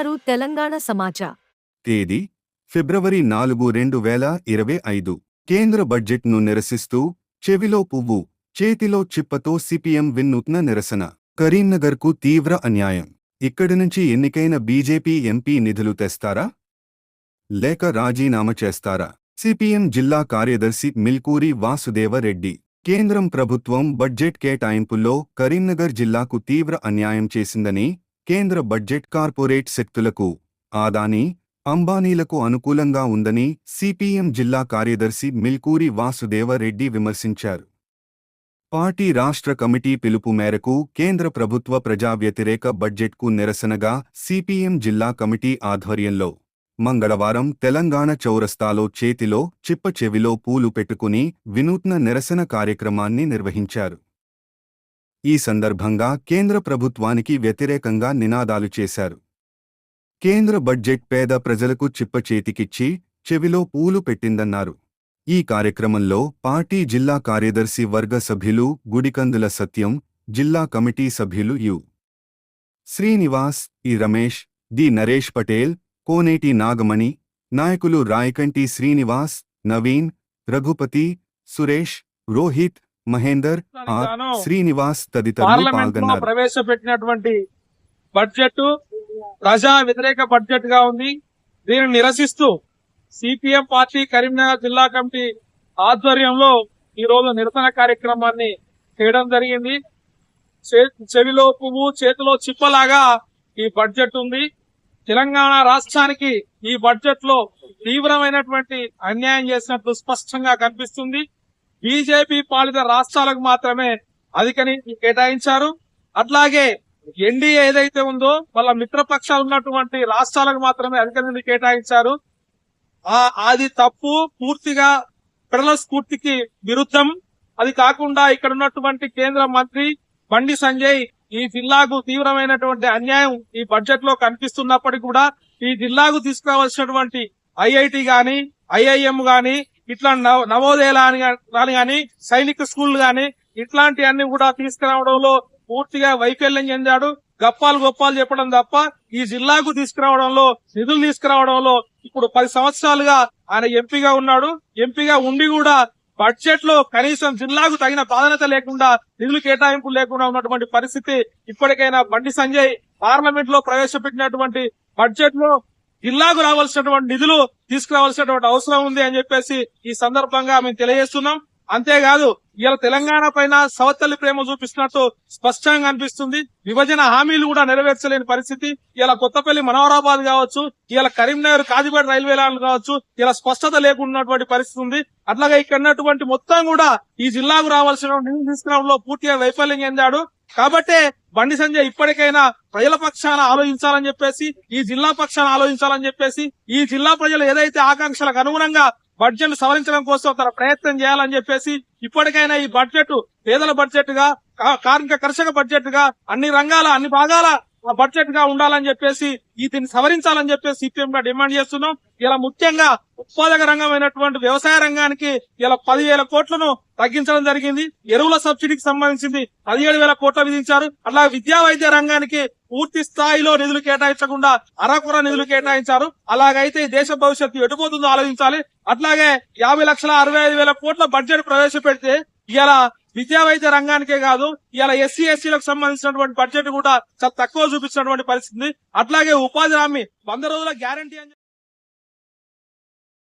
వింటున్నారు తెలంగాణ సమాచార్ తేదీ ఫిబ్రవరి నాలుగు రెండు వేల ఇరవై ఐదు. కేంద్ర బడ్జెట్ను నిరసిస్తూ చెవిలో పువ్వు చేతిలో చిప్పతో సిపిఎం వినూత్న నిరసన. కరీంనగర్కు తీవ్ర అన్యాయం. ఇక్కడి నుంచి ఎన్నికైన బీజేపీ ఎంపీ నిధులు తెస్తారా? లేక రాజీనామా చేస్తారా? సిపిఎం జిల్లా కార్యదర్శి మిల్కూరి వాసుదేవరెడ్డి. కేంద్రం ప్రభుత్వం బడ్జెట్ కేటాయింపుల్లో కరీంనగర్ జిల్లాకు తీవ్ర అన్యాయం చేసిందని కేంద్ర బడ్జెట్ కార్పొరేట్ శక్తులకు ఆదానీ అంబానీలకు అనుకూలంగా ఉందని సిపిఎం జిల్లా కార్యదర్శి మిల్కూరి వాసుదేవరెడ్డి విమర్శించారు. పార్టీ రాష్ట్ర కమిటీ పిలుపు మేరకు కేంద్ర ప్రభుత్వ ప్రజా వ్యతిరేక బడ్జెట్కు నిరసనగా సిపిఎం జిల్లా కమిటీ ఆధ్వర్యంలో మంగళవారం తెలంగాణ చౌరస్తాలో చేతిలో చిప్ప చెవిలో పూలు పెట్టుకుని వినూత్న నిరసన కార్యక్రమాన్ని నిర్వహించారు. ఈ సందర్భంగా కేంద్ర ప్రభుత్వానికి వ్యతిరేకంగా నినాదాలు చేశారు. కేంద్ర బడ్జెట్ పేద ప్రజలకు చిప్పచేతికిచ్చి చెవిలో పూలు పెట్టిందన్నారు. ఈ కార్యక్రమంలో పార్టీ జిల్లా కార్యదర్శి వర్గ సభ్యులు గుడికందుల సత్యం జిల్లా కమిటీ సభ్యులు U. Srinivas E Ramesh D Naresh Patel Koneti Nagamani నాయకులు రాయకంటి శ్రీనివాస్ నవీన్ రఘుపతి సురేష్ రోహిత్ మహేందర్ ఆర్ శ్రీనివాస్ తదితరులు పాల్గొన్నారు. ప్రవేశపెట్టినటువంటి బడ్జెట్ ప్రజా వ్యతిరేక బడ్జెట్గా ఉంది. దీనిని నిరసిస్తూ సిపిఎం పార్టీ కరీంనగర్ జిల్లా కమిటీ ఆధ్వర్యంలో ఈ రోజు నిరసన కార్యక్రమాన్ని చేయడం జరిగింది. చెవిలో పువ్వు చేతిలో చిప్పలాగా ఈ బడ్జెట్ ఉంది. తెలంగాణ రాష్ట్రానికి ఈ బడ్జెట్లో తీవ్రమైనటువంటి అన్యాయం చేసినట్టు స్పష్టంగా కనిపిస్తుంది. బీజేపీ పాలిత రాష్ట్రాలకు మాత్రమే అధికని కేటాయించారు. అట్లాగే ఎన్డీఏ ఏదైతే ఉందో వాళ్ళ మిత్రపక్షాలు ఉన్నటువంటి రాష్ట్రాలకు మాత్రమే అధిక నిధులు కేటాయించారు. ఆ అది తప్పు పూర్తిగా ప్రజల స్ఫూర్తికి విరుద్ధం. అది కాకుండా ఇక్కడ ఉన్నటువంటి కేంద్ర మంత్రి బండి సంజయ్ ఈ జిల్లాకు తీవ్రమైనటువంటి అన్యాయం ఈ బడ్జెట్లో కనిపిస్తున్నప్పటికీ కూడా ఈ జిల్లాకు తీసుకురావాల్సినటువంటి ఐఐటి గాని ఐఐఎం గాని ఇట్లా నవ- నవోదయాలు గాని సైనిక స్కూల్ గాని ఇట్లాంటివన్నీ కూడా తీసుకురావడంలో పూర్తిగా వైఫల్యం చెందాడు. గప్పాలు గొప్పాలు చెప్పడం తప్ప ఈ జిల్లాకు తీసుకురావడంలో నిధులు తీసుకురావడంలో ఇప్పుడు పది సంవత్సరాలుగా ఆయన ఎంపీగా ఉన్నాడు. ఎంపీగా ఉండి కూడా బడ్జెట్లో కనీసం జిల్లాకు తగిన ప్రాధాన్యత లేకుండా నిధులు కేటాయింపు లేకుండా ఉన్నటువంటి పరిస్థితి ఇప్పటికైనా బండి సంజయ్ పార్లమెంట్లో ప్రవేశపెట్టినటువంటి బడ్జెట్లో జిల్లాకు రావాల్సినటువంటి నిధులు తీసుకురావాల్సినటువంటి అవసరం ఉంది అని చెప్పేసి ఈ సందర్భంగా మేము తెలియజేస్తున్నాం. అంతేకాదు ఇలా తెలంగాణ పైన సవతల్లి ప్రేమ చూపిస్తున్నట్టు స్పష్టంగా అనిపిస్తుంది. విభజన హామీలు కూడా నెరవేర్చలేని పరిస్థితి. ఇలా కొత్తపల్లి మనోహరాబాద్ కావచ్చు ఇలా కరీంనగర్ కాజీపేట రైల్వే లైన్ కావచ్చు ఇలా స్పష్టత లేకున్నటువంటి పరిస్థితి ఉంది. అట్లాగే ఇక్కడ ఉన్నటువంటి మొత్తం కూడా ఈ జిల్లాకు రావాల్సిన నిధులు తీసుకురావడంలో పూర్తిగా వైఫల్యం చెందాడు. కాబట్టే బండి సంజయ్ ఇప్పటికైనా ప్రజల పక్షాన ఆలోచించాలని చెప్పేసి ఈ జిల్లా పక్షాన ఆలోచించాలని చెప్పేసి ఈ జిల్లా ప్రజలు ఏదైతే ఆకాంక్షలకు అనుగుణంగా బడ్జెట్ సవరించడం కోసం తన ప్రయత్నం చేయాలని చెప్పేసి ఇప్పటికైనా ఈ బడ్జెట్ పేదల బడ్జెట్గా కార్మిక కర్షక బడ్జెట్గా అన్ని రంగాల అన్ని భాగాల బడ్జెట్గా ఉండాలని చెప్పేసి దీన్ని సవరించాలని చెప్పేసి సిపిఎం గా డిమాండ్ చేస్తున్నాం. ఇలా ముఖ్యంగా ఉత్పాదక రంగమైనటువంటి వ్యవసాయ రంగానికి ఇలా పదివేల కోట్లను తగ్గించడం జరిగింది. ఎరువుల సబ్సిడీకి సంబంధించింది పదిహేడు వేల కోట్లు విధించారు. అట్లా విద్యా వైద్య రంగానికి పూర్తి స్థాయిలో నిధులు కేటాయించకుండా అరకొర నిధులు కేటాయించారు. అలాగైతే దేశ భవిష్యత్తు ఎటుపోతుందో ఆలోచించాలి. అట్లాగే యాభై లక్షల అరవై ఐదు వేల కోట్ల బడ్జెట్ ప్రవేశపెడితే ఇలా విద్యా వైద్య రంగానికే కాదు ఇలా ఎస్సీ ఎస్సీలకు సంబంధించినటువంటి బడ్జెట్ కూడా చాలా తక్కువ చూపించినటువంటి పరిస్థితి అట్లాగే ఉపాధి హామీ వంద రోజుల గ్యారంటీ అని